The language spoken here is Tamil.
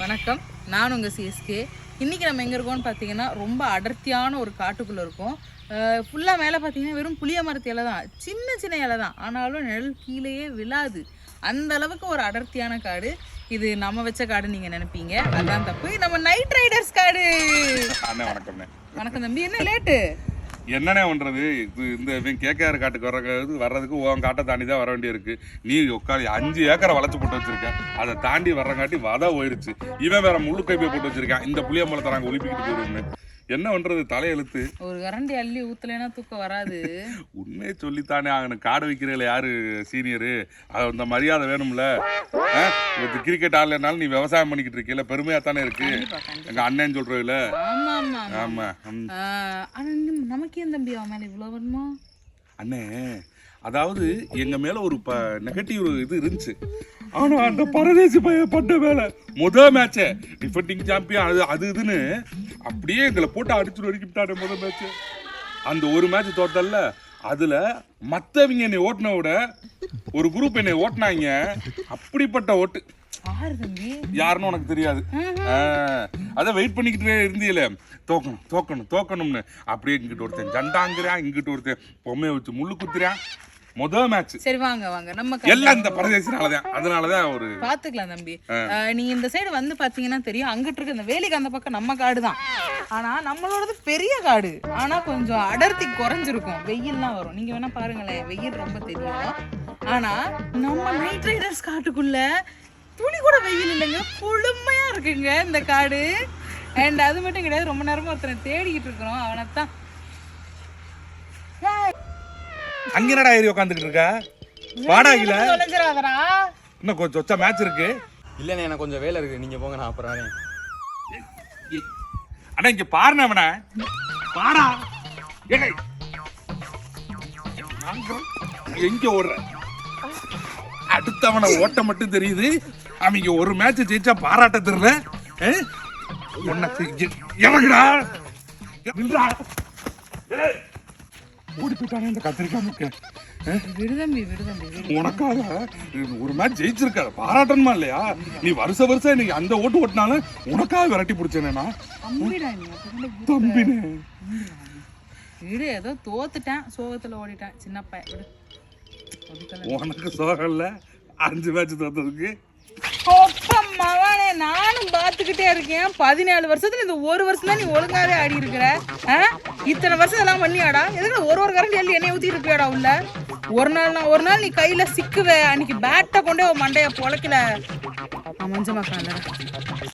வணக்கம். நான் உங்கள் சிஎஸ்கே இன்றைக்கி நம்ம எங்கே இருக்கோம்னு பார்த்தீங்கன்னா ரொம்ப அடர்த்தியான ஒரு காட்டுக்குள்ளே இருக்கோம். ஃபுல்லாக மேலே பார்த்தீங்கன்னா வெறும் புளிய மரத்து இலை தான். சின்ன சின்ன இலை தான். ஆனாலும் நிழல் கீழேயே விழாது. அந்த அளவுக்கு ஒரு அடர்த்தியான காடு. இது நம்ம வச்ச காடு நீங்கள் நினைப்பீங்க. அதான் தப்பு. நம்ம நைட் ரைடர்ஸ் காடு. அண்ணே வணக்கம்ண்ணே. வணக்கம் தம்பி. என்ன லேட்டு என்னண்ணே பண்றது? இது இந்த இவன் கேக்கையார் காட்டுக்கு வர்றது வர்றதுக்கு உன் காட்டை தாண்டி தான் வர வேண்டியிருக்கு. நீ உட்காந்து அஞ்சு ஏக்கரை வளைச்சு போட்டு வச்சிருக்கேன். அதை தாண்டி வர்றங்காட்டி வத போயிருச்சு. இவன் வேற முழு கைப்பை போட்டு வச்சிருக்கான். இந்த புளியம்பழத்தை நாங்கள் ஒழிப்பிக்கிட்டு போயிருவோம்னு என்ன பண்றது? தலையெழுத்து. ஒரு கரண்டி அள்ளி ஊற்றலைன்னா தூக்கம் வராது. உண்மையை சொல்லித்தானே ஆகணும். காடு வைக்கிறதுல யாரு சீனியரு? அந்த மரியாதை வேணும்ல? கிரிக்கெட் ஆடலைனாலும் நீ விவசாயம் பண்ணிக்கிட்டு இருக்கீல பெருமையா தானே இருக்கு எங்க அண்ணன் சொல்றதுல. ஆமா ஆமா ஆனா நமக்கு ஏன் தம்பி அவன் மேல இவ்வளவு வருமா அண்ணே அதாவது எங்க மேல ஒரு ப நெகட்டிவ் இது இருந்துச்சு. ஆனா அந்த பரதேசி பையன் பண்ண வேலை. முத மேட்ச டிஃபெண்டிங் சாம்பியன் அது அது இதுன்னு அப்படியே எங்களை போட்டு அடிச்சு நொறுக்கிட்டானே முத மேட்ச் அந்த ஒரு மேட்ச் தோத்தல்ல அதுல மத்தவங்க என்னை ஓட்டுன விட ஒரு குரூப் என்னை ஓட்டுனாங்க. அப்படிப்பட்ட ஓட்டு. யாருன்னு உனக்கு தெரியாது. ஆ, அதான் வெயிட் பண்ணிக்கிட்டே இருந்தீல தோக்கணும் தோக்கணும் தோக்கணும்னு. அப்படியே இங்கிட்டு ஒருத்தன் ஜண்டாங்கிறான் இங்கிட்டு ஒருத்தன் பொம்மையை வச்சு முள்ளு குத்துறான். முதல் மேட்ச் சரி வாங்க வாங்க. நம்ம எல்லாம் இந்த பரதேசினாலதான். அதனாலதான் ஒரு பாத்துக்கலாம் தம்பி. நீங்க இந்த சைடு வந்து பாத்தீங்கன்னா தெரியும். அங்கிட்டு இருக்க இந்த வேலிக்கு அந்த பக்கம் நம்ம காடு தான் ஆனா நம்மளோடது பெரிய காடு. ஆனா கொஞ்சம் அடர்த்தி குறைஞ்சிருக்கும். வெயில்லாம் வரும். நீங்க வேணா பாருங்களேன். வெயில் ரொம்ப தெரியும். ஆனா நம்ம நைட் ரைடர்ஸ் காட்டுக்குள்ள துளி கூட வெயில் இல்லைங்க. குளுமையா இருக்குங்க இந்த காடு. அண்ட் அது மட்டும் கிடையாது ரொம்ப நேரமா ஒருத்தனை தேடிக்கிட்டு இருக்கிறோம். அவனைத்தான் அங்க என்னடா ஏறி உட்காந்துக்கிட்டு இருக்க? தொலைஞ்சிடாதடா? இன்னும் கொஞ்சம் சொச்சா மேட்ச் இருக்கு. இல்லைண்ணே எனக்கு கொஞ்சம் வேலை இருக்குது நீங்கள் போங்க நான் அப்புறம் அண்ணா இங்க பாருண்ணே அவன. பாடா. எங்க ஓடுற? அடுத்தவனை ஓட்ட மட்டும் தெரியுது. அவங்க ஒரு மேட்ச் ஜெயிச்சா பாராட்ட தெரியல? உன்னை இறங்குடா. ஓடி போயிட்டானே இந்த கத்திரிக்காய் முக்க? விடுதம்பி விடுதம்பி விடு உனக்காக ஒரு மேட்ச் ஜெயிச்சிருக்க பாராட்டணுமா இல்லையா? நீ வருஷ வருஷம் நீ அந்த ஓட்டு ஓட்டினாலும் உனக்காக விரட்டி பிடிச்சேனா தம்பினே. விடு ஏதோ தோத்துட்டேன் சோகத்துல ஓடிட்டேன். சின்ன பையன் விடு. ஒதுக்கல. உனக்கு சோகம் இல்ல அஞ்சு மேட்ச் தோத்ததுக்கு. மவனே நானும் பார்த்துக்கிட்டே இருக்கேன். பதினேழு வருஷத்துல இந்த ஒரு வருஷம் தான் நீ ஒழுங்காவே ஆடி இருக்கிற? இத்தனை வருஷம் இதெல்லாம் பண்ணியாடா? எதுக்கு ஒரு ஒரு கரண்டி எள்ளி எண்ணெய் ஊற்றிட்டு இருப்பியாடா உள்ள? ஒரு நாள் நான் ஒரு நாள் நீ கையில சிக்குவ. அன்னைக்கு பேட்டை கொண்டே உன் மண்டைய பொழைக்கல. மஞ்சமா